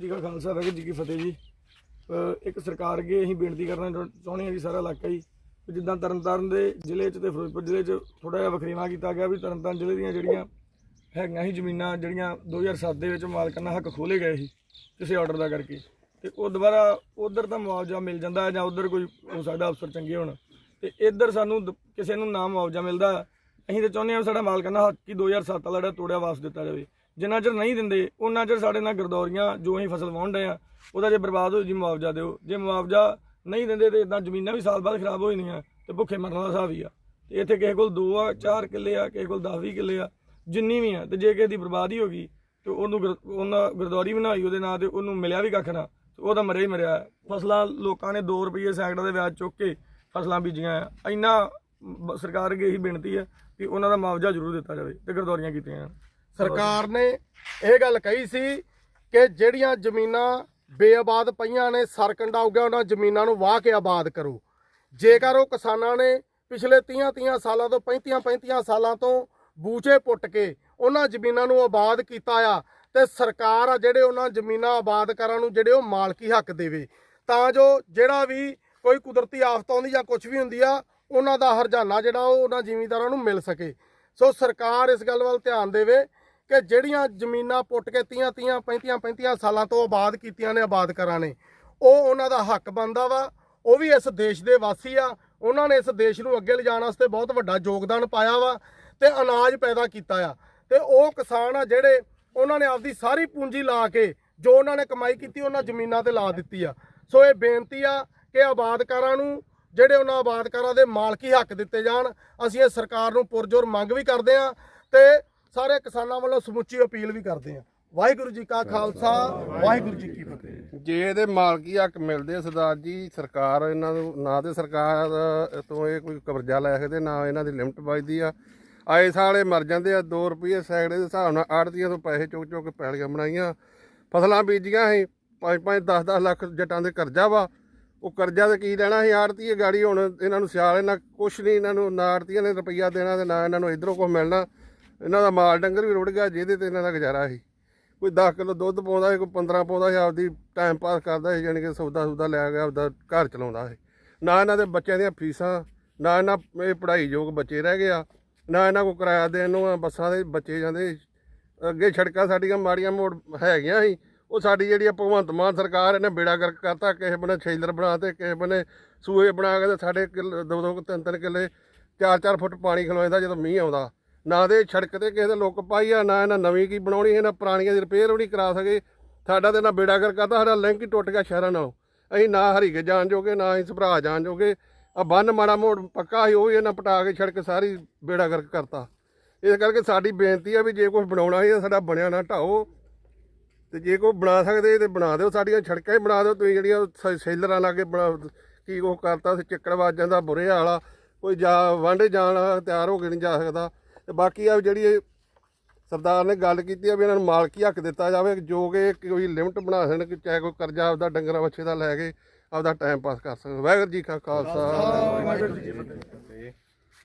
ਜੀ ਕਾ ਖਾਲਸਾ ਵਾਹਿਗੁਰੂ ਜੀ ਕੀ ਫਤਿਹ ਜੀ। ਇੱਕ ਸਰਕਾਰ ਅੱਗੇ ਅਸੀਂ ਬੇਨਤੀ ਕਰਨਾ ਚਾਹੁੰ- ਚਾਹੁੰਦੇ ਹਾਂ ਜੀ ਸਾਰਾ ਇਲਾਕਾ ਜੀ, ਵੀ ਜਿੱਦਾਂ ਤਰਨਤਾਰਨ ਦੇ ਜ਼ਿਲ੍ਹੇ 'ਚ ਤੇ ਫਿਰੋਜ਼ਪੁਰ ਜ਼ਿਲ੍ਹੇ 'ਚ ਥੋੜਾ ਜਿਹਾ ਵਖਰੇਵਾ ਕੀਤਾ ਗਿਆ ਵੀ ਤਰਨਤਾਰਨ ਜ਼ਿਲ੍ਹੇ ਦੀਆਂ ਜਿਹੜੀਆਂ ਹੈਗੀਆਂ ਸੀ ਜ਼ਮੀਨਾਂ, ਜਿਹੜੀਆਂ 2007 ਦੇ ਵਿੱਚ ਮਾਲਕਾਨਾ ਹੱਕ ਖੋਲੇ ਗਏ ਸੀ ਕਿਸੇ ਆਰਡਰ ਦਾ ਕਰਕੇ। ਤੇ ਉਹ ਦੁਬਾਰਾ ਉਧਰ ਤਾਂ ਮੁਆਵਜ਼ਾ ਮਿਲ ਜਾਂਦਾ ਹੈ ਜਾਂ ਉਧਰ ਕੋਈ ਹੋ ਸਕਦਾ ਅਫਸਰ ਚੰਗੇ ਹੋਣ। ਤੇ ਇੱਧਰ ਸਾਨੂੰ ਦ- ਕਿਸੇ ਨੂੰ ਨਾ ਮੁਆਵਜ਼ਾ ਮਿਲਦਾ। ਅਸੀਂ ਤਾਂ ਚਾਹੁੰਦੇ ਹਾਂ ਵੀ ਸਾਡਾ ਮਾਲਕਾਨਾ ਹੱਕ ਹੀ 2007 ਵਾਲਾ ਜਿਹੜਾ ਤੋੜਿਆ ਵਾਪਸ ਦਿੱਤਾ ਜਾਵੇ। ਜਿੰਨਾ ਚਿਰ ਨਹੀਂ ਦਿੰਦੇ, ਉਹਨਾਂ ਚਿਰ ਸਾਡੇ ਨਾਲ ਗਰਦੌਰੀਆਂ ਜੋ ਅਸੀਂ ਫਸਲ ਵਾਹੁਣ ਡਏ ਆ, ਉਹਦਾ ਜੇ ਬਰਬਾਦ ਹੋ ਜੀ ਮੁਆਵਜ਼ਾ ਦਿਓ। ਜੇ ਮੁਆਵਜ਼ਾ ਨਹੀਂ ਦਿੰਦੇ ਤੇ ਇਦਾਂ ਜ਼ਮੀਨਾਂ ਵੀ ਸਾਲ ਬਾਅਦ ਖਰਾਬ ਹੋ ਜਾਂਦੀਆਂ ਤੇ ਭੁੱਖੇ ਮਰਨ ਦਾ ਹਿਸਾਬ ਹੀ ਆ। ਤੇ ਇੱਥੇ ਕਿਸੇ ਕੋਲ 2 ਆ 4 ਕਿੱਲੇ ਆ, ਕਿਸੇ ਕੋਲ 10 20 ਕਿੱਲੇ ਆ, ਜਿੰਨੀ ਵੀ ਆ, ਤੇ ਜੇ ਕਿਸੇ ਦੀ ਬਰਬਾਦੀ ਹੋ ਗਈ ਤੇ ਉਹਨੂੰ ਗੁਰ- ਉਹਨਾਂ ਗਰਦੌਰੀ ਬਣਾਈ ਉਹਦੇ ਨਾਂ ਤੇ ਉਹਨੂੰ ਮਿਲਿਆ ਵੀ ਕੱਖ ਨਾ, ਤੇ ਉਹਦਾ ਮਰਿਆ ਹੀ ਮਰਿਆ। ਫਸਲਾਂ ਲੋਕਾਂ ਨੇ 2 ਰੁਪਏ ਸੈਕਟਰ ਦੇ ਵਿਆਜ ਚੁੱਕ ਕੇ ਫਸਲਾਂ ਬੀਜੀਆਂ ਆ। ਇੰਨਾ ਬ- ਸਰਕਾਰ ਅੱਗੇ ਇਹੀ ਬੇਨਤੀ ਹੈ ਕਿ ਉਹਨਾਂ ਦਾ ਮੁਆਵਜ਼ਾ ਜ਼ਰੂਰ ਦਿੱਤਾ ਜਾਵੇ ਤੇ ਗਰਦੌਰੀਆਂ ਕੀਤੀਆਂ ਜਾਣ। ਸਰਕਾਰ ਨੇ ਇਹ ਗੱਲ ਕਹੀ ਸੀ ਕਿ ਜਿਹੜੀਆਂ ਜ਼ਮੀਨਾਂ ਬੇਆਬਾਦ ਪਈਆਂ ਨੇ, ਸਰਕੰਡਾ ਹੋ ਗਿਆ ਉਹਨਾਂ ਜ਼ਮੀਨਾਂ ਨੂੰ ਵਾਹ ਕੇ ਆਬਾਦ ਕਰੋ। ਜੇਕਰ ਉਹ ਕਿਸਾਨਾਂ ਨੇ ਪਿਛਲੇ 30 30 ਸਾਲਾਂ ਤੋਂ 35 35 ਸਾਲਾਂ ਤੋਂ ਬੂਚੇ ਪੁੱਟ ਕੇ ਉਹਨਾਂ ਜ਼ਮੀਨਾਂ ਨੂੰ ਆਬਾਦ ਕੀਤਾ ਆ, ਤੇ ਸਰਕਾਰ ਆ ਜਿਹੜੇ ਉਹਨਾਂ ਜ਼ਮੀਨਾਂ ਆਬਾਦ ਕਰਨ ਨੂੰ, ਜਿਹੜੇ ਉਹ ਮਾਲਕੀ ਹੱਕ ਦੇਵੇ, ਤਾਂ ਜੋ ਜਿਹੜਾ ਵੀ ਕੋਈ ਕੁਦਰਤੀ ਆਫਤ ਆਉਂਦੀ ਜਾਂ ਕੁਝ ਵੀ ਹੁੰਦੀ ਆ, ਉਹਨਾਂ ਦਾ ਹਰਜਾਨਾ ਜਿਹੜਾ ਉਹ ਉਹਨਾਂ ਜ਼ਿਮੀਂਦਾਰਾਂ ਨੂੰ ਮਿਲ ਸਕੇ। ਸੋ ਸਰਕਾਰ ਇਸ ਗੱਲ ਵੱਲ ਧਿਆਨ ਦੇਵੇ ਕਿ ਜਿਹੜੀਆਂ ਜ਼ਮੀਨਾਂ ਪੁੱਟ ਕੇ 30 30 35 35 ਸਾਲਾਂ ਤੋਂ ਆਬਾਦ ਕੀਤੀਆਂ ਨੇ, ਆਬਾਦ ਕਰਾਂ ਨੇ, ਉਹ ਉਹਨਾਂ ਦਾ ਹੱਕ ਬਣਦਾ ਵਾ, ਉਹ ਵੀ ਇਸ ਦੇਸ਼ ਦੇ ਵਾਸੀ ਆ, ਉਹਨਾਂ ਨੇ ਇਸ ਦੇਸ਼ ਨੂੰ ਅੱਗੇ ਲਿਜਾਣ ਵਾਸਤੇ ਬਹੁਤ ਵੱਡਾ ਯੋਗਦਾਨ ਪਾਇਆ ਵਾ ਤੇ ਅਨਾਜ ਪੈਦਾ ਕੀਤਾ ਆ। ਤੇ ਉਹ ਕਿਸਾਨ ਆ ਜਿਹੜੇ ਉਹਨਾਂ ਨੇ ਆਪਦੀ ਸਾਰੀ ਪੂੰਜੀ ਲਾ ਕੇ ਜੋ ਉਹਨਾਂ ਨੇ ਕਮਾਈ ਕੀਤੀ, ਉਹਨਾਂ ਜ਼ਮੀਨਾਂ ਤੇ ਲਾ ਦਿੱਤੀ ਆ। ਸੋ ਇਹ ਬੇਨਤੀ ਆ ਕਿ ਆਬਾਦਕਾਰਾਂ ਨੂੰ, ਜਿਹੜੇ ਉਹਨਾਂ ਆਬਾਦਕਾਰਾਂ ਦੇ ਮਾਲਕੀ ਹੱਕ ਦਿੱਤੇ ਜਾਣ, ਅਸੀਂ ਇਹ ਸਰਕਾਰ ਨੂੰ ਪੁਰਜੋਰ ਮੰਗ ਵੀ ਕਰਦੇ ਆ ਤੇ ਸਾਰੇ ਕਿਸਾਨਾਂ ਵੱਲੋਂ ਸਮੁੱਚੀ ਅਪੀਲ ਵੀ ਕਰਦੇ ਆ ਵਾਹਿਗੁਰੂ ਜੀ ਕਾ ਖਾਲਸਾ, ਵਾਹਿਗੁਰੂ ਜੀ ਕੀ ਫਤਿਹ। ਜੇ ਇਹਦੇ ਮਾਲਕੀ ਹੱਕ ਮਿਲਦੇ ਆ ਸਰਦਾਰ ਜੀ, ਸਰਕਾਰ ਇਹਨਾਂ ਨੂੰ, ਨਾ ਤੇ ਸਰਕਾਰ ਤੋਂ ਇਹ ਕੋਈ ਕਬਜ਼ਾ ਲੈ ਸਕਦੇ, ਨਾ ਇਹਨਾਂ ਦੀ ਲਿਮਟ ਵੱਜਦੀ ਆ। ਆਏ ਸਾਲੇ ਮਰ ਜਾਂਦੇ ਆ 2 ਰੁਪਏ ਸੈਕੜੇ ਦੇ ਹਿਸਾਬ ਨਾਲ ਆੜਤੀਆਂ ਤੋਂ ਪੈਸੇ ਚੁੱਕ ਚੁੱਕ ਕੇ ਪੈਲੀਆਂ ਬਣਾਈਆਂ। ਫਸਲਾਂ ਬੀਜੀਆਂ ਸੀ 5-5 10-10 ਲੱਖ ਜੱਟਾਂ ਦੇ ਕਰਜ਼ਾ ਵਾ। ਉਹ ਕਰਜ਼ਾ ਤੇ ਕੀ ਲੈਣਾ ਸੀ, ਆੜਤੀਏ ਗਾੜੀ ਹੁਣ ਇਹਨਾਂ ਨੂੰ ਸਿਆਲ, ਇਹਨਾਂ ਕੁਛ ਨਹੀਂ, ਇਹਨਾਂ ਨੂੰ ਨਾ ਆੜਤੀਆਂ ਨੇ ਰੁਪਈਆ ਦੇਣਾ ਤੇ ਨਾ ਇਹਨਾਂ ਨੂੰ ਇਧਰੋਂ ਕੁਛ ਮਿਲਣਾ। ਇਹਨਾਂ ਦਾ ਮਾਲ ਡੰਗਰ ਵੀ ਰੁੜ ਗਿਆ ਜਿਹਦੇ ਤੇ ਇਹਨਾਂ ਦਾ ਗੁਜ਼ਾਰਾ ਸੀ। ਕੋਈ 10 ਕਿਲੋ ਦੁੱਧ ਪਾਉਂਦਾ ਸੀ ਕੋਈ 15 ਪਾਉਂਦਾ ਸੀ ਆਪਦੀ ਟਾਈਮ ਪਾਸ ਕਰਦਾ ਸੀ ਯਾਨੀ ਕਿ ਸੌਦਾ ਸੌਦਾ ਲੈ ਕੇ ਆਪਦਾ ਘਰ ਚਲਾਉਂਦਾ ਸੀ। ਨਾ ਇਹਨਾਂ ਦੇ ਬੱਚਿਆਂ ਦੀਆਂ ਫੀਸਾਂ ਨਾ ਇਹਨਾਂ ਇਹ ਪੜ੍ਹਾਈ ਯੋਗ ਬੱਚੇ ਰਹਿ ਗਏ ਆ ਨਾ ਇਹਨਾਂ ਕੋ ਕਿਰਾਇਆ ਦੇਣ ਨੂੰ ਆ, ਬੱਸਾਂ ਦੇ ਬੱਚੇ ਜਾਂਦੇ ਅੱਗੇ ਸੜਕਾਂ ਸਾਡੀਆਂ ਮਾੜੀਆਂ ਮੋੜ ਹੈਗੀਆਂ ਸੀ ਉਹ ਸਾਡੀ ਜਿਹੜੀ ਆ ਭਗਵੰਤ ਮਾਨ ਸਰਕਾਰ ਇਹਨੇ ਬੇੜਾ ਗਰਕ ਕਰਤਾ ਕਿਸੇ ਬਨੇ ਛੇਲਰ ਬਣਾ ਤੇ ਕਿਸੇ ਬਨੇ ਸੂਏ ਬਣਾ ਕੇ ਤੇ ਸਾਡੇ ਕਿੱਲ- ਦੋ ਦੋ ਤਿੰਨ ਤਿੰਨ ਕਿੱਲੇ ਚਾਰ ਚਾਰ ਫੁੱਟ ਪਾਣੀ ਖਲੋਇੰਦਾ ਜਦੋਂ ਮੀਂਹ ਆਉਂਦਾ। ਨਾ ਦੇ ਸੜਕ ਤੇ ਕਿਸੇ ਦੇ ਲੁੱਕ ਪਾਈ ਆ, ਨਾ ਇਹਨਾਂ ਨਵੀਂ ਕੀ ਬਣਾਉਣੀ, ਇਹਨਾਂ ਪੁਰਾਣੀਆਂ ਦੀ ਰਿਪੇਅਰ ਵੀ ਨਹੀਂ ਕਰਾ ਸਕੇ। ਸਾਡਾ ਤੇ ਨਾ ਬੇੜਾ ਗਰਕ ਕਰਤਾ ਸਾਡਾ ਲਿੰਕ ਹੀ ਟੁੱਟ ਗਿਆ ਸ਼ਹਿਰਾਂ ਨਾਲੋਂ। ਅਸੀਂ ਨਾ ਹਰੀਕੇ ਜਾਣ ਜੋਗੇ, ਨਾ ਅਸੀਂ ਸਭਰਾ ਜਾਣ ਜੋਗੇ। ਆ ਬੰਨ ਮਾੜਾ ਮੋੜ ਪੱਕਾ ਸੀ, ਉਹ ਵੀ ਇਹਨਾਂ ਪਟਾ ਕੇ ਸੜਕ ਸਾਰੀ ਬੇੜਾ ਗਰਕ ਕਰਤਾ। ਇਸ ਕਰਕੇ ਸਾਡੀ ਬੇਨਤੀ ਆ ਵੀ ਜੇ ਕੁਝ ਬਣਾਉਣਾ ਹੈ ਸਾਡਾ ਬਣਿਆ ਨਾ ਢਾਓ। ਤੇ ਜੇ ਕੋਈ ਬਣਾ ਸਕਦੇ ਤੇ ਬਣਾ ਦਿਓ, ਸਾਡੀਆਂ ਸੜਕਾਂ ਹੀ ਬਣਾ ਦਿਓ। ਤੁਸੀਂ ਜਿਹੜੀਆਂ ਸ- ਸੇਲਰਾਂ ਲਾਗੇ ਬਣਾ, ਕੀ ਉਹ ਕਰਤਾ ਸੀ ਚੱਕਰ ਦਾ ਜਾਂਦਾ, ਬੁਰੇ ਹਾਲਾ ਕੋਈ ਜਾ ਵਾਂਡੇ ਜਾਣ ਵਾਲਾ ਤਿਆਰ ਹੋ ਕੇ ਨਹੀਂ ਜਾ ਸਕਦਾ। ਤੇ ਬਾਕੀ ਆ ਜਿਹੜੀ ਇਹ ਸਰਦਾਰ ਨੇ ਗੱਲ ਕੀਤੀ ਆ ਵੀ ਇਹਨਾਂ ਨੂੰ ਮਾਲਕੀ ਹੱਕ ਦਿੱਤਾ ਜਾਵੇ, ਜੋ ਕਿ ਕੋਈ ਲਿਮਟ ਬਣਾ ਸਕਣ ਕਿ ਚਾਹੇ ਕੋਈ ਕਰਜ਼ਾ ਆਪਦਾ ਡੰਗਰਾਂ ਵੱਛੇ ਦਾ ਲੈ ਕੇ ਆਪਦਾ ਟਾਈਮ ਪਾਸ ਕਰ ਸਕਣ। ਵਾਹਿਗੁਰੂ ਜੀ ਕਾ ਖਾਲਸਾ। ਵਾਹਿਗੁਰੂ ਜੀ ਕੀ ਫਤਿਹ।